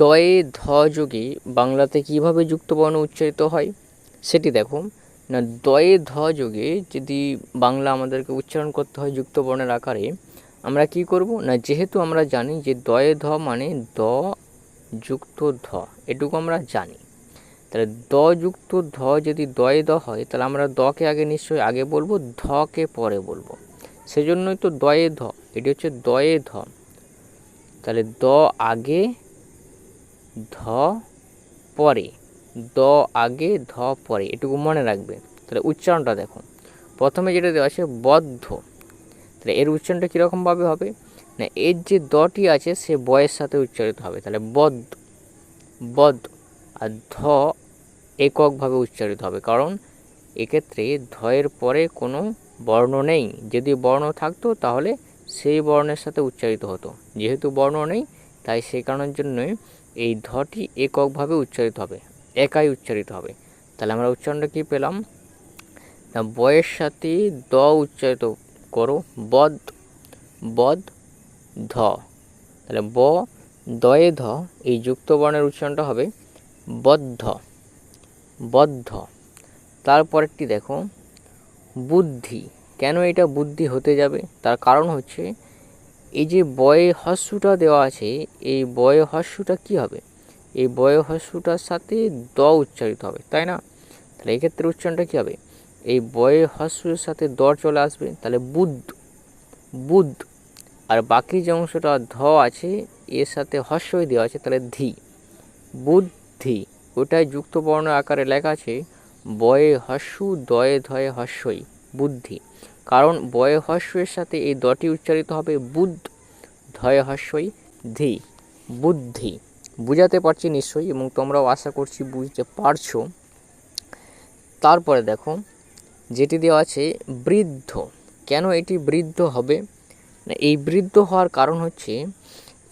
দয়ে ধ যোগে বাংলাতে কীভাবে যুক্তবর্ণ উচ্চারিত হয়, সেটি দেখো না দয়ে ধ যোগে যদি বাংলা আমাদেরকে উচ্চারণ করতে হয় যুক্তবর্ণের আকারে, আমরা কি করব? না, যেহেতু আমরা জানি যে দয়ে ধ মানে দ যুক্ত ধ, এটুকু আমরা জানি। তাহলে দ যুক্ত ধ যদি দয়ে দ হয়, তাহলে আমরা দকে আগে নিশ্চয়ই আগে বলব, ধকে পরে বলব। সেজন্যই তো দয়ে ধ, এটি হচ্ছে দয়ে ধ। তাহলে দ আগে ধ পরে, দ আগে, ধ পরে, এটুকু মনে রাখবে। তাহলে উচ্চারণটা দেখো। প্রথমে যেটা দেওয়া আছে, বদ্ধ। তাহলে এর উচ্চারণটা কীরকমভাবে হবে? না, এর যে দটি আছে, সে বয়ের সাথে উচ্চারিত হবে। তাহলে বদ্ধ বদ আর ধ এককভাবে উচ্চারিত হবে। কারণ এক্ষেত্রে ধয়ের পরে কোনো বর্ণ নেই। যদি বর্ণ থাকতো, তাহলে সেই বর্ণের সাথে উচ্চারিত হতো। যেহেতু বর্ণ নেই, তাই সেই কারণের জন্যই এই ধটি এককভাবে উচ্চারিত হবে, একাই উচ্চারিত হবে। তাহলে আমরা উচ্চারণটা কী পেলাম? না, বয়ের সাথে দ উচ্চারিত করো, বদ বদ, ধ। তাহলে ব, দয়ে ধ, এই যুক্ত বর্ণের উচ্চারণটা হবে বদ্ধ বদ্ধ। তারপরেরটি দেখো, বুদ্ধি। কেন এটা বুদ্ধি হতে যাবে? তার কারণ হচ্ছে এই যে বয়ে হস্যটা দেওয়া আছে, এই বয়ে হস্যটা কী হবে? এই বয়ে হস্যটার সাথে দ উচ্চারিত হবে, তাই না? তাহলে এক্ষেত্রে উচ্চারণটা কী হবে? এই বয়ে হস্যের সাথে দ চলে আসবে, তাহলে বুদ্ধ বুদ্ধ আর বাকি যে অংশটা ধ আছে, এর সাথে হস্যই দেওয়া আছে, তাহলে ধি। বুদ্ধি, ওটাই যুক্ত বর্ণ আকারে লেখা আছে, বয়ে হস্যু, দয়ে ধয়ে হস্যই, বুদ্ধি। কারণ বয়ে হস্যের সাথে এই দটি উচ্চারিত হবে বুদ্ধ ধয়ে হস্যই ধি, বুদ্ধি। বুঝাতে পারছি নিশ্চয়ই এবং তোমরাও আশা করছি বুঝতে পারছ। তারপরে দেখো, যেটি দেওয়া আছে, বৃদ্ধ। কেন এটি বৃদ্ধ হবে? না, এই বৃদ্ধ হওয়ার কারণ হচ্ছে,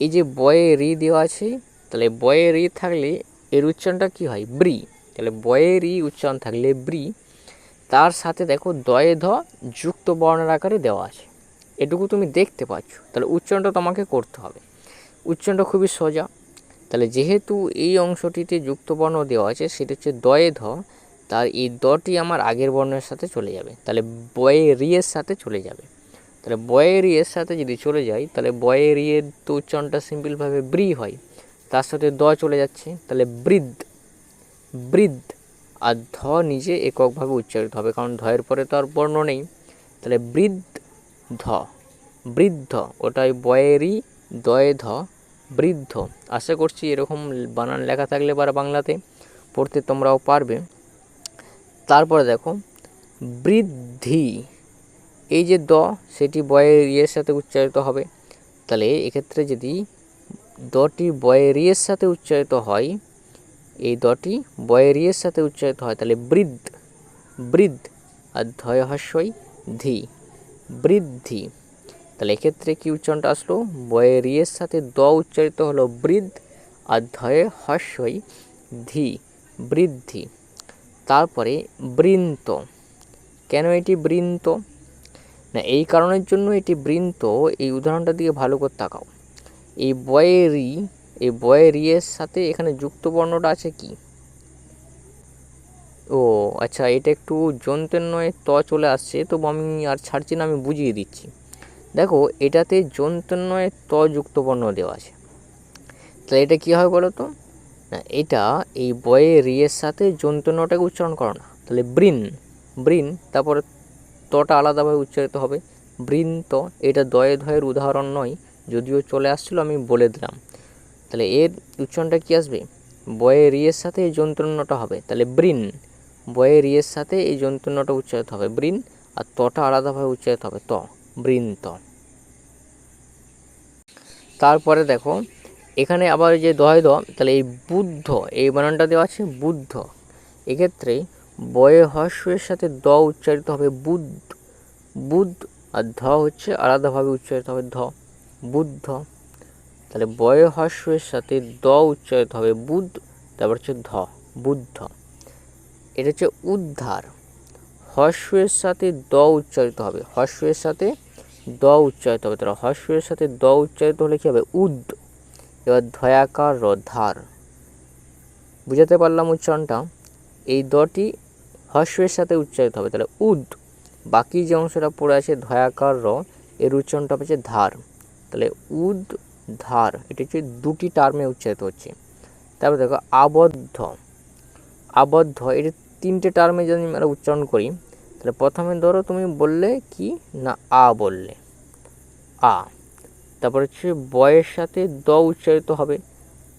এই যে বয়ে রি দেওয়া আছে, তাহলে বয়ে রি থাকলে এর উচ্চারণটা কী হয়? ব্রি। তাহলে বয়ে রি উচ্চারণ থাকলে ব্রি। তার সাথে দেখো দয়ে ধ যুক্ত বর্ণের আকারে দেওয়া আছে। এটুকু তুমি দেখতে পাচ্ছ। তাহলে উচ্চারণটা তোমাকে করতে হবে। উচ্চারণটা খুবই সোজা। তাহলে যেহেতু এই অংশটিতে যুক্ত বর্ণ দেওয়া আছে, সেটা হচ্ছে দয়ে ধ, তার এই দটি আমার আগের বর্ণের সাথে চলে যাবে। তাহলে বয়ে রিয়ের সাথে চলে যাবে। তাহলে বয়ে রিয়ের সাথে যদি চলে যাই, তাহলে বয়ে রিয়ের তো উচ্চারণটা সিম্পলভাবে ব্রি হয়। তার সাথে দ চলে যাচ্ছে। তাহলে বৃদ্ধ বৃদ্ধ আর ধ নিজে এককভাবে উচ্চারিত হবে, কারণ ধয়ের পরে তো আর বর্ণ নেই। তাহলে বৃদ্ধ ধ, বৃদ্ধ, ওটাই বয়েরই দয়ে ধ, বৃদ্ধ। আশা করছি এরকম বানান লেখা থাকলে এবার বাংলাতে পড়তে তোমরাও পারবে। তারপরে দেখো, বৃদ্ধি, এই যে দ, সেটি বয়ের ইয়ের সাথে উচ্চারিত হবে। তাহলে এক্ষেত্রে যদি দটি বয়ের ইয়ের সাথে উচ্চারিত হয় এই দটি বয়ের ইয়ের সাথে উচ্চারিত হয়, তাহলে বৃদ্ধ বৃদ্ধ আর ধয় হস্যই ধি বৃদ্ধি তাহলে এক্ষেত্রে কী উচ্চারণটা আসলো? বয়ের ইয়ের সাথে দ উচ্চারিত হলো বৃদ্ধ আর ধয়ে হস্যই ধি বৃদ্ধি তারপরে বৃন্ত। কেন এটি বৃন্ত? না, এই কারণের জন্য এটি বৃন্ত, এই উদাহরণটা দিয়ে ভালো করে তাকাও। এই বয়েরি এই বয়ের ইয়ের সাথে এখানে যুক্ত বর্ণটা আছে কি? ও আচ্ছা এটা একটু যন্ত্রের নয়, ত চলে আসছে তবু আমি আর ছাড়ছি না, আমি বুঝিয়ে দিচ্ছি। দেখো, এটাতে যন্ত্রের নয়, ত যুক্ত বর্ণ দেওয়া আছে। তাহলে এটা কী হবে বলো তো? না, এটা এই বয়ে রিয়ের সাথে যন্ত্রণটাকে উচ্চারণ করো না। তাহলে ব্রিন ব্রিন, তারপরে তটা আলাদাভাবে উচ্চারিত হবে। বৃন্ত এটা দয়ে ধয়ের উদাহরণ নয়, যদিও চলে আসছিল, আমি বলে দিলাম। তাহলে এর উচ্চারণটা কী আসবে? বয়ে রিয়ের সাথে এই যন্ত্রণটা হবে। তাহলে ব্রিন বয়ে রিয়ের সাথে এই যন্ত্রণটা উচ্চারিত হবে। ব্রিন আর তটা আলাদাভাবে উচ্চারিত হবে। ত বৃন্ত তারপরে দেখো, এখানে আবার যে দয় দ তাহলে এই বুদ্ধ, এই বানানটা দেওয়া আছে বুদ্ধ। এক্ষেত্রে বয়ে হস্যের সাথে দ উচ্চারিত হবে বুদ্ধ। বুদ্ধ আর ধ হচ্ছে আলাদাভাবে উচ্চারিত হবে ধ। বুদ্ধ। তাহলে বয়ে হস্যের সাথে দ উচ্চারিত হবে বুধ, তারপর হচ্ছে ধ, বুদ্ধ। এটা হচ্ছে উদ্ধার। হস্যের সাথে দ উচ্চারিত হবে। হস্যের সাথে দ উচ্চারিত হবে। তাহলে হস্যের সাথে দ উচ্চারিত হলে কী হবে? উদ। এবার ধয়াকার র, ধার। বুঝাতে পারলাম উচ্চারণটা? এই দটি হস্যের সাথে উচ্চারিত হবে। তাহলে উদ। বাকি যে অংশটা পড়ে আছে ধয়াকার র, এর উচ্চারণটা হচ্ছে ধার। তাহলে উদ ধার, এটি হচ্ছে দুটি টার্মে উচ্চারিত হচ্ছে। তারপর দেখো, আবদ্ধ। আবদ্ধ, এটি তিনটে টার্মে যদি আমরা উচ্চারণ করি, তাহলে প্রথমে ধরো তুমি বললে কি? না, আ বললে। আ। তারপর হচ্ছে বয়ের সাথে দ উচ্চারিত হবে।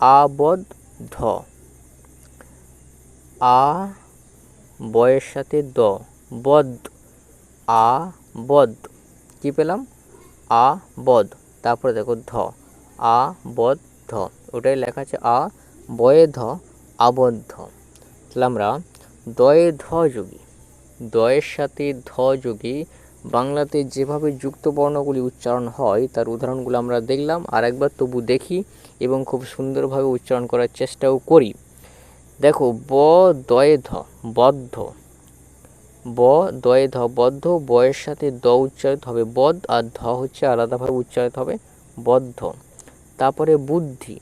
আবদ্ধ। আ, বয়ের সাথে দ। বদ আ বদ কি পেলাম? আ বদ তারপরে দেখো ধ। আ বদ ওটাই লেখা আছে আ বয়ে ধ আবদ্ধ। তাহলে আমরা দয়ে ধ যোগী দয়ের সাথে ধ যোগী বাংলাতে যেভাবে যুক্ত বর্ণগুলি উচ্চারণ হয়, তার উদাহরণগুলো আমরা দেখলাম আর একবার তবু দেখি এবং খুব সুন্দরভাবে উচ্চারণ করার চেষ্টাও করি। দেখো, ব দয়ে ধ বদ্ধ। ব দয়ে ধ বদ্ধ, বয়ের সাথে দ উচ্চারিত হবে, বদ আর ধ হচ্ছে আলাদাভাবে উচ্চারিত হবে, বদ্ধ। তারপরে বুদ্ধি।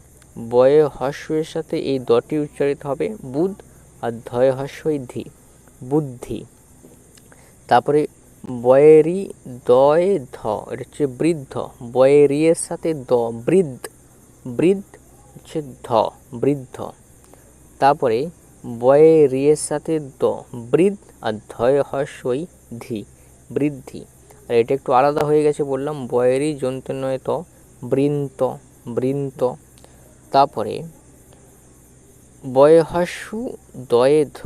বয়ে হস্যের সাথে এই দটি উচ্চারিত হবে বুধ আর ধয়ে হস্যই ধি, বুদ্ধি। তারপরে বয়েরি দয়ে ধ, এটা হচ্ছে বৃদ্ধ। বয়েরিয়ের সাথে দ, বৃদ্ধ। বৃদ্ধ হচ্ছে ধ, বৃদ্ধ। তারপরে বয়ে রিয়ের সাথে দ, বৃদ্ধ আর ধয় হস্যই ধি, বৃদ্ধি। আর এটা একটু আলাদা হয়ে গেছে বললাম বয়েরই জন্তু নয় তো, বৃন্ত। বৃন্ত। তারপরে বয়হস্যু দয়ে ধ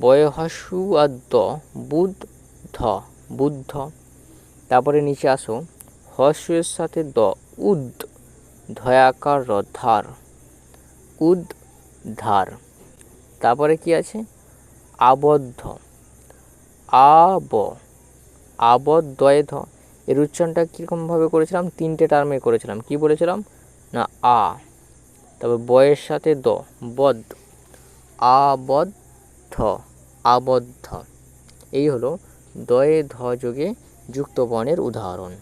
বয়হস্যু আর দ বুধ ধ বুদ্ধ। তারপরে নিচে আসো, হস্যের সাথে দ, উদ, ধয়াকার র ধার উদ ধার তারপরে কি আছে? আবদ্ধ, আব আবদ্ধয়ে ধ এর উচ্চারণটা কীরকমভাবে করেছিলাম? তিনটে টার্মে করেছিলাম। কি বলেছিলাম? না, আ। তবে বয়ের সাথে দ বদ আবদ্ধ আবদ্ধ। এই হলো দয়ে ধ যোগে যুক্ত বর্ণের উদাহরণ।